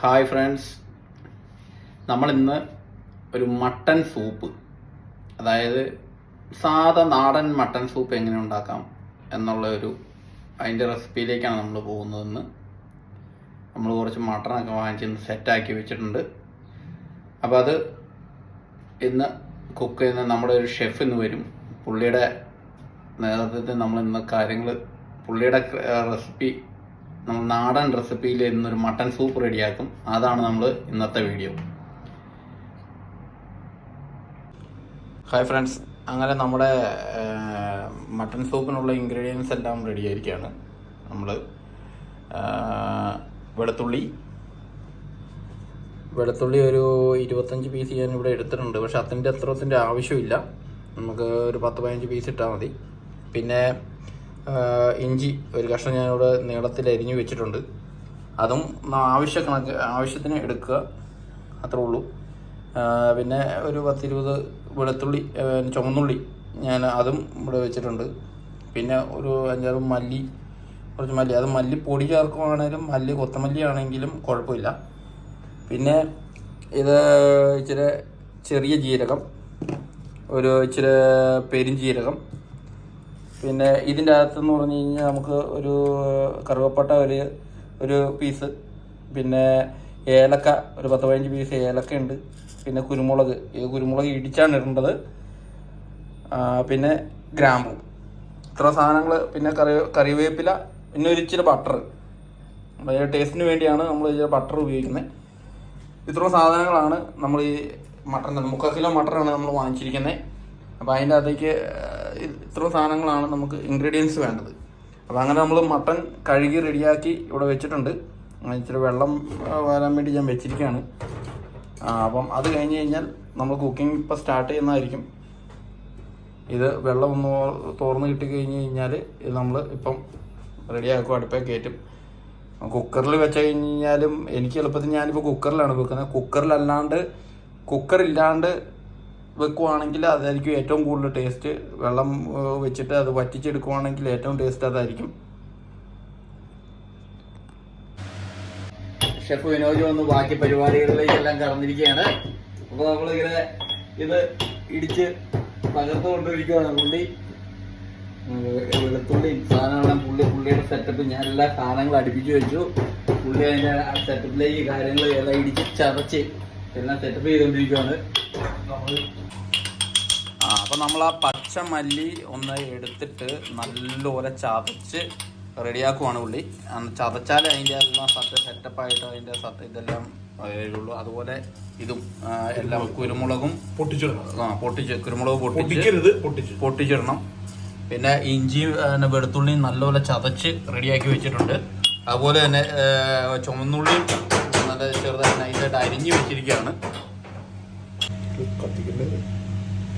Hi friends നമ്മൾ ഇന്ന് ഒരു മട്ടൻ സൂപ്പ് അതായത് സാധാ നാടൻ മട്ടൻ സൂപ്പ് എങ്ങനെ ഉണ്ടാക്കാം എന്നുള്ള ഒരു അതിന്റെ റെസിപ്പിയിലേക്കാണ് നമ്മൾ പോകുന്നതെന്ന് നമ്മൾ കുറച്ച് മട്ടണൊക്കെ വാങ്ങിച്ച് സെറ്റാക്കി വെച്ചിട്ടുണ്ട്. അപ്പോൾ അത് ഇന്ന് കുക്ക് ചെയ്യുന്ന നമ്മുടെ ഒരു ഷെഫ് ഇന്ന് വരും. പുള്ളിയുടെ നേതൃത്വത്തിൽ നമ്മൾ ഇന്ന് കാര്യങ്ങൾ പുള്ളിയുടെ റെസിപ്പി നാടൻ റെസിപ്പിയിൽ ഇന്നൊരു മട്ടൻ സൂപ്പ് റെഡിയാക്കും. അതാണ് നമ്മൾ ഇന്നത്തെ വീഡിയോ. Hi friends. അങ്ങനെ നമ്മുടെ മട്ടൺ സൂപ്പിനുള്ള ഇൻഗ്രീഡിയൻസ് എല്ലാം റെഡി ആയിരിക്കുകയാണ്. നമ്മൾ വെളുത്തുള്ളി. വെളുത്തുള്ളി ഒരു ഇരുപത്തഞ്ച് പീസ് ഞാൻ ഇവിടെ എടുത്തിട്ടുണ്ട്. പക്ഷെ അതിന്റെ അത്രത്തിന്റെ ആവശ്യമില്ല. നമുക്ക് ഒരു പത്ത് പതിനഞ്ച് പീസ് ഇട്ടാൽ മതി. പിന്നെ ഇഞ്ചി ഒരു കഷ്ണം ഞാനിവിടെ നീളത്തിൽ അരിഞ്ഞു വെച്ചിട്ടുണ്ട്. അതും ആവശ്യ കണക്ക് ആവശ്യത്തിന് എടുക്കുക. അത്രേ ഉള്ളൂ. പിന്നെ ഒരു പത്തിരുപത് വെളുത്തുള്ളി ചുമന്നുള്ളി ഞാൻ അതും ഇവിടെ വെച്ചിട്ടുണ്ട്. പിന്നെ ഒരു അഞ്ചാറ് മല്ലി കുറച്ച് മല്ലി. അത് മല്ലി പൊടി ചേർക്കുവാണേലും മല്ലി കൊത്തമല്ലി ആണെങ്കിലും കുഴപ്പമില്ല. പിന്നെ ഇത് ഇച്ചിരി ചെറിയ ജീരകം ഒരു ഇച്ചിരി പെരുംജീരകം പിന്നെ ഇതിന്റെ അകത്തെന്ന് പറഞ്ഞു കഴിഞ്ഞാൽ നമുക്ക് ഒരു കറുവപ്പട്ട ഒരു ഒരു പീസ് പിന്നെ ഏലക്ക ഒരു പത്ത് പതിനഞ്ച് പീസ് ഏലക്ക ഉണ്ട്. പിന്നെ കുരുമുളക്. ഈ കുരുമുളക് ഇടിച്ചാണ് ഇടേണ്ടത്. പിന്നെ ഗ്രാമ്പു. ഇത്ര സാധനങ്ങൾ പിന്നെ കറി കറിവേപ്പില പിന്നെ ഒരു ഇച്ചിരി ബട്ടർ ടേസ്റ്റിന് വേണ്ടിയാണ് നമ്മൾ ഇച്ചിരി ബട്ടർ ഉപയോഗിക്കുന്നത് ഇത്ര സാധനങ്ങളാണ് നമ്മൾ ഈ മട്ടൺ മുക്കാൽ കിലോ മട്ടറാണ് നമ്മൾ വാങ്ങിച്ചിരിക്കുന്നത് അപ്പോൾ അതിന്റെ അകത്തേക്ക് ഇത്രയും സാധനങ്ങളാണ് നമുക്ക് ഇൻഗ്രീഡിയൻസ് വേണ്ടത്. അപ്പോൾ അങ്ങനെ നമ്മൾ മട്ടൺ കഴുകി റെഡിയാക്കി ഇവിടെ വെച്ചിട്ടുണ്ട്. ഇച്ചിരി വെള്ളം വരാൻ വേണ്ടി ഞാൻ വെച്ചിരിക്കുകയാണ് അപ്പം അത് കഴിഞ്ഞ് കഴിഞ്ഞാൽ നമ്മൾ കുക്കിംഗ് ഇപ്പോൾ സ്റ്റാർട്ട് ചെയ്യുന്നതായിരിക്കും. ഇത് വെള്ളം ഒന്ന് തോർന്ന് കിട്ടി കഴിഞ്ഞ് കഴിഞ്ഞാൽ ഇത് നമ്മൾ ഇപ്പം റെഡിയാക്കും അടുപ്പേ കയറ്റും. കുക്കറിൽ വെച്ച് കഴിഞ്ഞാലും എനിക്ക് എളുപ്പത്തിൽ ഞാനിപ്പോൾ കുക്കറിലാണ് വെക്കുന്നത്. കുക്കറിലല്ലാണ്ട് കുക്കറില്ലാണ്ട് വെക്കുവാണെങ്കിൽ അതായിരിക്കും ഏറ്റവും കൂടുതൽ ടേസ്റ്റ് വെള്ളം വെച്ചിട്ട് അത് വറ്റിച്ചെടുക്കുവാണെങ്കിൽ ഏറ്റവും ടേസ്റ്റ് അതായിരിക്കും. ഷെഫ് വിനോജ് വന്ന് ബാക്കി പരിപാടികളിലേക്കെല്ലാം കടന്നിരിക്കുകയാണ്. അപ്പോൾ നമ്മളിങ്ങനെ ഇത് ഇടിച്ച് പകർത്തു കൊണ്ടിരിക്കുകയാണ് പുള്ളി വെളുത്തുള്ളി സാധനങ്ങളെല്ലാം പുള്ളി പുള്ളിയുടെ സെറ്റപ്പ് ഞാൻ എല്ലാ സാധനങ്ങളും അടുപ്പിച്ച് വെച്ചു. പുള്ളി അതിന്റെ സെറ്റപ്പിലേക്ക് കാര്യങ്ങൾ എല്ലാം ഇടിച്ച് ചതച്ച് എല്ലാം സെറ്റപ്പ് ചെയ്തുകൊണ്ടിരിക്കുകയാണ്. ആ അപ്പം നമ്മൾ ആ പച്ച മല്ലി ഒന്ന് എടുത്തിട്ട് നല്ലപോലെ ചതച്ച് റെഡിയാക്കുവാണ് ഉള്ളി ചതച്ചാൽ അതിന്റെ എല്ലാം സത്ത് സെറ്റപ്പായിട്ട് അതിന്റെ സത്ത് ഇതെല്ലാം വരുള്ളൂ അതുപോലെ ഇതും എല്ലാം കുരുമുളകും പൊട്ടിച്ചിടണം. ആ പൊട്ടിച്ച് കുരുമുളക് പൊട്ടിച്ച് പൊട്ടിക്കരുത് പൊട്ടിച്ച്. പൊട്ടിച്ചിടണം. പിന്നെ ഇഞ്ചി പിന്നെ വെളുത്തുള്ളിയും നല്ലപോലെ ചതച്ച് റെഡിയാക്കി വെച്ചിട്ടുണ്ട്. അതുപോലെ തന്നെ ചുമന്നുള്ളിയും നല്ല ചെറുതായി നൈസായിട്ട് അരിഞ്ഞ് വെച്ചിരിക്കുകയാണ്. കത്തിക്കണ്ടേ?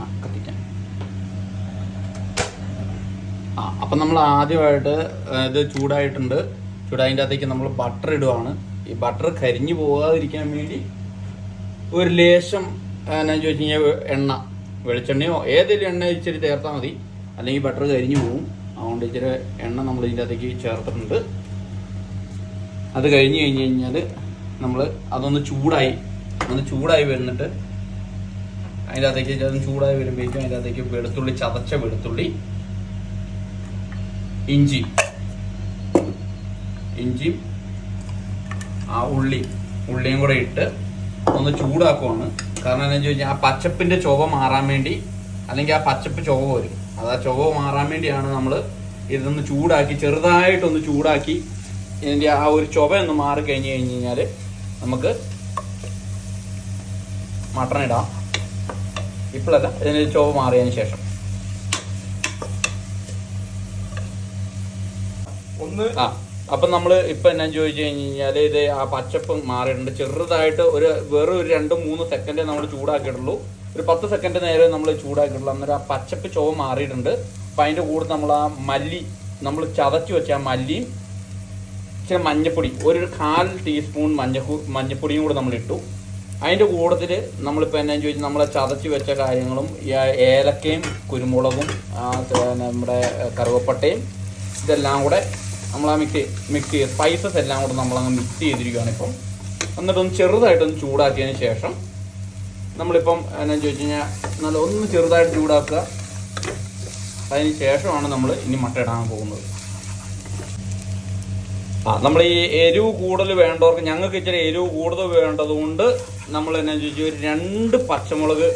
ആ, ആ അപ്പം നമ്മൾ ആദ്യമായിട്ട് ഇത് ചൂടായിട്ടുണ്ട്. ചൂടായതിന്റെ അകത്തേക്ക് നമ്മൾ ബട്ടർ ഇടുവാണ്. ഈ ബട്ടർ കരിഞ്ഞു പോകാതിരിക്കാൻ വേണ്ടി ഒരു ലേശം എന്നാ ചോദിച്ചു കഴിഞ്ഞാൽ എണ്ണ വെളിച്ചെണ്ണയോ ഏതെങ്കിലും എണ്ണ ഇച്ചിരി ചേർത്താൽ മതി. അല്ലെങ്കിൽ ബട്ടർ കരിഞ്ഞു പോകും അതുകൊണ്ട് ഇച്ചിരി എണ്ണ നമ്മൾ ഇതിന്റെ അകത്തേക്ക് ചേർത്തിട്ടുണ്ട്. അത് കഴിഞ്ഞ് കഴിഞ്ഞ് കഴിഞ്ഞാൽ നമ്മൾ അതൊന്ന് ചൂടായി ഒന്ന് ചൂടായി വരുന്നിട്ട് അതിന്റെ അകത്തേക്ക് ചൂടായി വരുമ്പോഴേക്കും അതിന്റെ അകത്തേക്ക് വെളുത്തുള്ളി ചതച്ച വെളുത്തുള്ളി ഇഞ്ചി. ഇഞ്ചി ആ ഉള്ളി ഉള്ളിയും കൂടെ ഇട്ട് ഒന്ന് ചൂടാക്കുവാണ്. കാരണം എന്താണെന്ന് ചോദിച്ചാൽ ആ പച്ചപ്പിന്റെ ചുവ മാറാൻ വേണ്ടി അല്ലെങ്കിൽ ആ പച്ചപ്പ് ചുവ വരും. അത് ആ ചുവ മാറാൻ വേണ്ടിയാണ് നമ്മൾ ഇതൊന്ന് ചൂടാക്കി ചെറുതായിട്ടൊന്ന് ചൂടാക്കി ഇതിന്റെ ആ ഒരു ചുവ ഒന്ന് മാറി കഴിഞ്ഞ് കഴിഞ്ഞ് കഴിഞ്ഞാൽ നമുക്ക് മട്ടൺ ഇടാം. ഇപ്പോഴല്ല ഇതിന് ചുവ മാറിയതിന് ശേഷം. ആ അപ്പം നമ്മൾ ഇപ്പം എന്നാ ചോദിച്ചു കഴിഞ്ഞ് കഴിഞ്ഞാൽ ഇത് ആ പച്ചപ്പ് മാറിയിട്ടുണ്ട്. ചെറുതായിട്ട് ഒരു വെറും ഒരു രണ്ട് മൂന്ന് സെക്കൻഡേ നമ്മൾ ചൂടാക്കിയിട്ടുള്ളൂ. ഒരു പത്ത് സെക്കൻഡ് നേരെ നമ്മൾ ചൂടാക്കിയിട്ടുള്ളൂ. അന്നേരം ആ പച്ചപ്പ് ചുവ മാറിയിട്ടുണ്ട്. അപ്പം അതിന്റെ കൂടെ നമ്മൾ ആ മല്ലി നമ്മൾ ചതച്ച് വെച്ച ആ മല്ലിയും ഇച്ചിരി മഞ്ഞപ്പൊടി ഒരു കാൽ ടീസ്പൂൺ മഞ്ഞ മഞ്ഞപ്പൊടിയും കൂടെ നമ്മൾ ഇട്ടു. അതിന്റെ കൂട്ടത്തിൽ നമ്മളിപ്പോൾ എന്നാ ചോദിച്ചാൽ നമ്മൾ ചതച്ച് വെച്ച കാര്യങ്ങളും ഏലക്കയും കുരുമുളകും നമ്മുടെ കറുവപ്പട്ടയും ഇതെല്ലാം കൂടെ നമ്മൾ ആ മിക്സ് മിക്സ് ചെയ്ത് സ്പൈസസ് എല്ലാം കൂടെ നമ്മളങ്ങ് മിക്സ് ചെയ്തിരിക്കുകയാണ് ഇപ്പം. എന്നിട്ടൊന്ന് ചെറുതായിട്ടൊന്ന് ചൂടാക്കിയതിന് ശേഷം നമ്മളിപ്പം എന്നാ ചോദിച്ചു കഴിഞ്ഞാൽ നല്ല ഒന്ന് ചെറുതായിട്ട് ചൂടാക്കുക. അതിന് ശേഷമാണ് നമ്മൾ ഇനി മട്ട ഇടാൻ പോകുന്നത്. ആ നമ്മൾ ഈ എരിവ് കൂടുതൽ വേണ്ടവർക്ക് ഞങ്ങൾക്ക് ഇച്ചിരി എരിവ് കൂടുതൽ വേണ്ടതുകൊണ്ട് നമ്മൾ എന്നാ ചോദിച്ചു ഒരു രണ്ട് പച്ചമുളക്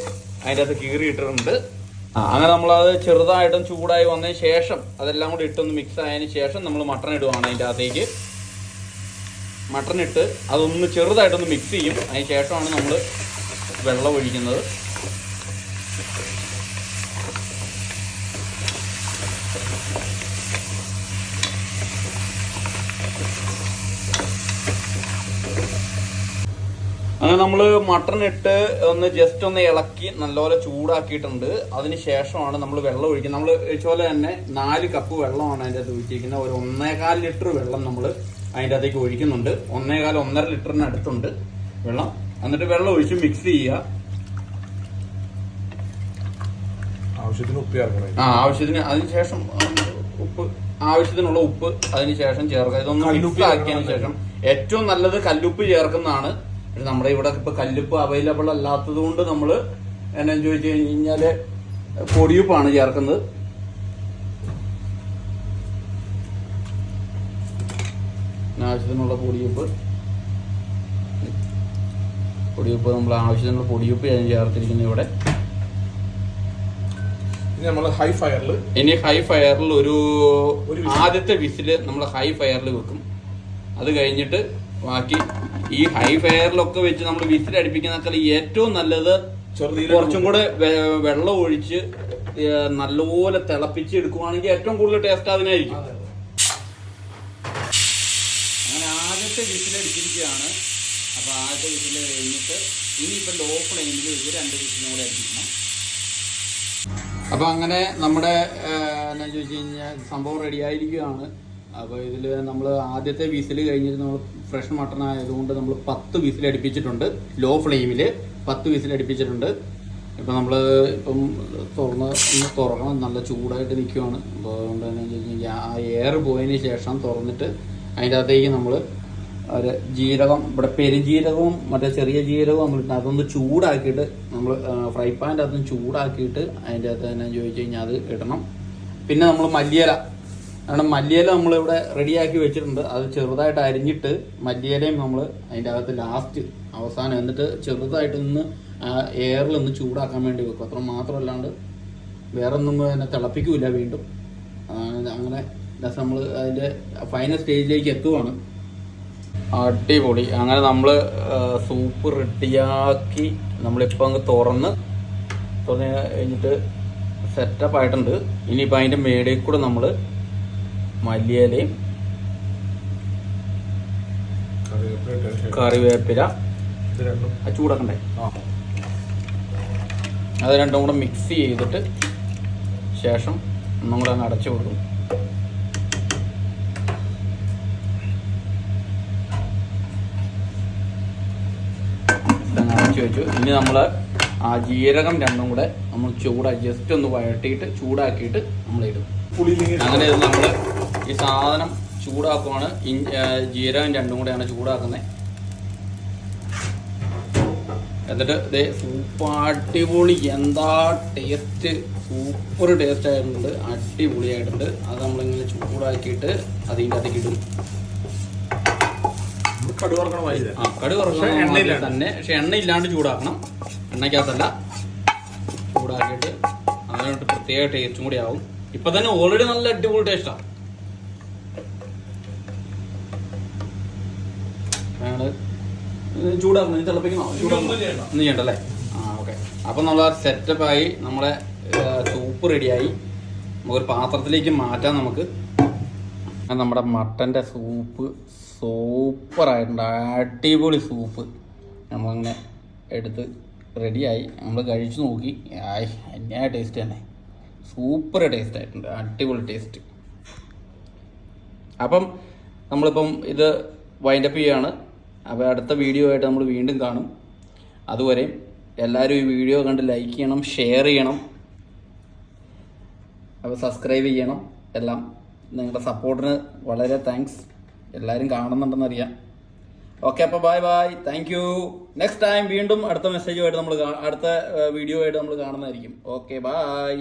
അതിന്റെ അകത്ത് കീറിയിട്ടിട്ടുണ്ട്. ആ അങ്ങനെ നമ്മളത് ചെറുതായിട്ടും ചൂടായി വന്നതിന് ശേഷം അതെല്ലാം കൂടി ഇട്ടൊന്ന് മിക്സ് ആയതിന് ശേഷം നമ്മൾ മട്ടൺ ഇടുവാണ് അതിന്റെ അകത്തേക്ക്. മട്ടൺ ഇട്ട് അതൊന്ന് ചെറുതായിട്ടൊന്ന് മിക്സ് ചെയ്യും. അതിന് ശേഷമാണ് നമ്മൾ വെള്ളം ഒഴിക്കുന്നത്. അങ്ങനെ നമ്മൾ മട്ടൺ ഇട്ട് ഒന്ന് ജസ്റ്റ് ഒന്ന് ഇളക്കി നല്ലപോലെ ചൂടാക്കിയിട്ടുണ്ട്. അതിന് ശേഷമാണ് നമ്മൾ വെള്ളം ഒഴിക്കുന്നത്. നമ്മൾ പോലെ തന്നെ നാല് കപ്പ് വെള്ളമാണ് അതിന്റെ അകത്ത് ഒഴിച്ചിരിക്കുന്നത്. ഒരു ഒന്നേകാൽ ലിറ്റർ വെള്ളം നമ്മൾ അതിന്റെ അകത്തേക്ക് ഒഴിക്കുന്നുണ്ട്. ഒന്നേകാൽ ഒന്നര ലിറ്ററിന് അടുത്തുണ്ട് വെള്ളം. എന്നിട്ട് വെള്ളം ഒഴിച്ച് മിക്സ് ചെയ്യുക. ആവശ്യത്തിന് ഉപ്പ് ചേർക്കണം. ആ ആവശ്യത്തിന് അതിന് ശേഷം ഉപ്പ് ആവശ്യത്തിനുള്ള ഉപ്പ് അതിന് ശേഷം ചേർക്കുക. ഇതൊന്ന് മിക്സ് ആക്കിയതിന് ശേഷം ഏറ്റവും നല്ലത് കല്ലുപ്പ് ചേർക്കുന്നതാണ്. പക്ഷെ നമ്മുടെ ഇവിടെ ഇപ്പൊ കല്ലുപ്പ് അവൈലബിൾ അല്ലാത്തത് കൊണ്ട് നമ്മൾ എന്നെ ചോദിച്ചു കഴിഞ്ഞാൽ പൊടിയുപ്പാണ് ചേർക്കുന്നത്. ആവശ്യത്തിനുള്ള പൊടിയുപ്പ്. പൊടിയുപ്പ് നമ്മൾ ആവശ്യത്തിനുള്ള പൊടിയുപ്പ് ഞാൻ ചേർത്തിരിക്കുന്നത് ഇവിടെ. ഹൈ ഫയറിൽ ഇനി ഹൈ ഫയറിൽ ഒരു. ആദ്യത്തെ വിസിൽ നമ്മൾ ഹൈ ഫയറിൽ വെക്കും. അത് കഴിഞ്ഞിട്ട് ബാക്കി ഈ ഹൈ ഫയറിലൊക്കെ വെച്ച് നമ്മൾ വിസിൽ അടുപ്പിക്കുന്നതിനേക്കാൾ ഏറ്റവും നല്ലത്? കുറച്ചും കൂടെ വെള്ളം ഒഴിച്ച് നല്ലപോലെ തിളപ്പിച്ച് എടുക്കുവാണെങ്കിൽ ഏറ്റവും കൂടുതൽ ടേസ്റ്റ് അതിനായിരിക്കും. അങ്ങനെ ആദ്യത്തെ വിസിൽ അടിച്ചിരിക്കുകയാണ്. അപ്പൊ ആദ്യത്തെ വിസിൽ കഴിഞ്ഞിട്ട് ഇനിയിപ്പോ ലോ ഫ്ലെയിമിൽ വെച്ച് രണ്ട് വിസിലും കൂടെ അടിപ്പിക്കണം. അപ്പൊ അങ്ങനെ നമ്മുടെ എന്നാ ചോദിച്ചു കഴിഞ്ഞാൽ സംഭവം റെഡി ആയിരിക്കുകയാണ്. അപ്പൊ ഇതിൽ നമ്മൾ ആദ്യത്തെ വിസിൽ കഴിഞ്ഞിട്ട് നമ്മൾ ഫ്രഷ് മട്ടൺ ആയതുകൊണ്ട് നമ്മൾ പത്ത് വിസിൽ അടുപ്പിച്ചിട്ടുണ്ട്. ലോ ഫ്ലെയിമിൽ പത്ത് വിസിൽ അടുപ്പിച്ചിട്ടുണ്ട്. ഇപ്പം നമ്മൾ ഇപ്പം തുറന്ന് ഒന്ന് തുറക്കണം. നല്ല ചൂടായിട്ട് നിൽക്കുവാണ് അപ്പോൾ അതുകൊണ്ട് തന്നെ ആ എയർ പോയതിന് ശേഷം തുറന്നിട്ട് അതിന്റെ അകത്തേക്ക് നമ്മൾ ഒരു ജീരകം ഇവിടെ പെരുജീരകവും മറ്റേ ചെറിയ ജീരകവും നമ്മൾ അതൊന്ന് ചൂടാക്കിയിട്ട് നമ്മൾ ഫ്രൈ പാന്റെ അതൊന്ന് ചൂടാക്കിയിട്ട് അതിന്റെ അകത്ത് തന്നെ ചോദിച്ചു കഴിഞ്ഞാൽ അത് ഇടണം. പിന്നെ നമ്മൾ മല്ലിയില കാരണം മല്ലിയില നമ്മളിവിടെ റെഡിയാക്കി വെച്ചിട്ടുണ്ട്. അത് ചെറുതായിട്ട് അരിഞ്ഞിട്ട് മല്ലിയിലയും നമ്മൾ അതിന്റെ അകത്ത് ലാസ്റ്റ് അവസാനം എന്നിട്ട് ചെറുതായിട്ട് നിന്ന് എയറിൽ ഒന്ന് ചൂടാക്കാൻ വേണ്ടി വെക്കും. അത്ര മാത്രമല്ലാണ്ട് വേറെ ഒന്നും തന്നെ തിളപ്പിക്കൂല വീണ്ടും. അങ്ങനെ നമ്മൾ അതിന്റെ ഫൈനൽ സ്റ്റേജിലേക്ക് എത്തുവാണ്. അടിപൊളി. അങ്ങനെ നമ്മൾ സൂപ്പ് റെഡിയാക്കി നമ്മളിപ്പോൾ അങ്ങ് തുറന്ന് തുറന്ന് കഴിഞ്ഞിട്ട് സെറ്റപ്പ് ആയിട്ടുണ്ട്. ഇനിയിപ്പോൾ അതിന്റെ മേടിൽ കൂടെ നമ്മൾ മല്ലിയിലയും കറിവേപ്പില. അത് ചൂടാക്കണ്ടേ? ആ. അത് രണ്ടും കൂടെ മിക്സ് ചെയ്തിട്ട് ശേഷം ഒന്നും കൂടെ അങ്ങ് അടച്ചു കൊടുക്കും. അടച്ചു വെച്ചു. ഇനി നമ്മൾ ആ ജീരകം രണ്ടും കൂടെ നമ്മൾ ചൂടാ ജസ്റ്റ് ഒന്ന് വഴട്ടിയിട്ട് ചൂടാക്കിയിട്ട് നമ്മൾ ഇടും. അങ്ങനെ ഇത് നമ്മൾ ഈ സാധനം ചൂടാക്കുവാണ്. ജീരകം രണ്ടും കൂടെയാണ് ചൂടാക്കുന്നത്. എന്നിട്ട് ഇതേ സൂപ്പർ അടിപൊളി. എന്താ ടേസ്റ്റ്? സൂപ്പർ ടേസ്റ്റ് ആയിട്ടുണ്ട്. അടിപൊളിയായിട്ടുണ്ട്. അത് നമ്മളിങ്ങനെ ചൂടാക്കിയിട്ട് അതിന്റെ അകത്തേക്ക് ഇടും. ആ പക്ഷേ തന്നെ. പക്ഷെ എണ്ണ ഇല്ലാണ്ട് ചൂടാക്കണം. എണ്ണയ്ക്കകത്തല്ല. ചൂടാക്കിയിട്ട് അതിനോട്ട് പ്രത്യേക ടേസ്റ്റും കൂടി ആവും. ഇപ്പൊ തന്നെ ഓൾറെഡി നല്ല അടിപൊളി ടേസ്റ്റാണ് ചൂടാക്കണം നീ തിളപ്പിക്കണോ. ഒന്നും ചെയ്യണ്ടല്ലേ ആ ഓക്കെ. അപ്പൊ നമ്മൾ സെറ്റപ്പായി നമ്മളെ സൂപ്പ് റെഡിയായി നമുക്കൊരു പാത്രത്തിലേക്ക് മാറ്റാം നമുക്ക്. നമ്മുടെ മട്ടന്റെ സൂപ്പ് സൂപ്പറായിട്ടുണ്ട് അടിപൊളി സൂപ്പ് നമ്മളങ്ങനെ എടുത്ത് റെഡിയായി നമ്മൾ കഴിച്ചു നോക്കി. ആയ് അന്യായ ടേസ്റ്റ് തന്നെ. സൂപ്പർ ടേസ്റ്റ് ആയിട്ടുണ്ട്. അടിപൊളി ടേസ്റ്റ് അപ്പം നമ്മളിപ്പം ഇത് വൈൻഡപ്പ് ചെയ്യാണ്. അപ്പോൾ അടുത്ത വീഡിയോ ആയിട്ട് നമ്മൾ വീണ്ടും കാണും. അതുവരെ എല്ലാവരും ഈ വീഡിയോ കണ്ട് ലൈക്ക് ചെയ്യണം ഷെയർ ചെയ്യണം. അപ്പോൾ സബ്സ്ക്രൈബ് ചെയ്യണം. എല്ലാം നിങ്ങളുടെ സപ്പോർട്ടിന് വളരെ താങ്ക്സ് എല്ലാവരും കാണുന്നുണ്ടെന്നറിയാം ഓക്കെ അപ്പോൾ bye bye thank you next time വീണ്ടും അടുത്ത മെസ്സേജുമായിട്ട് നമ്മൾ അടുത്ത വീഡിയോ ആയിട്ട് നമ്മൾ കാണുന്നതായിരിക്കും. Okay bye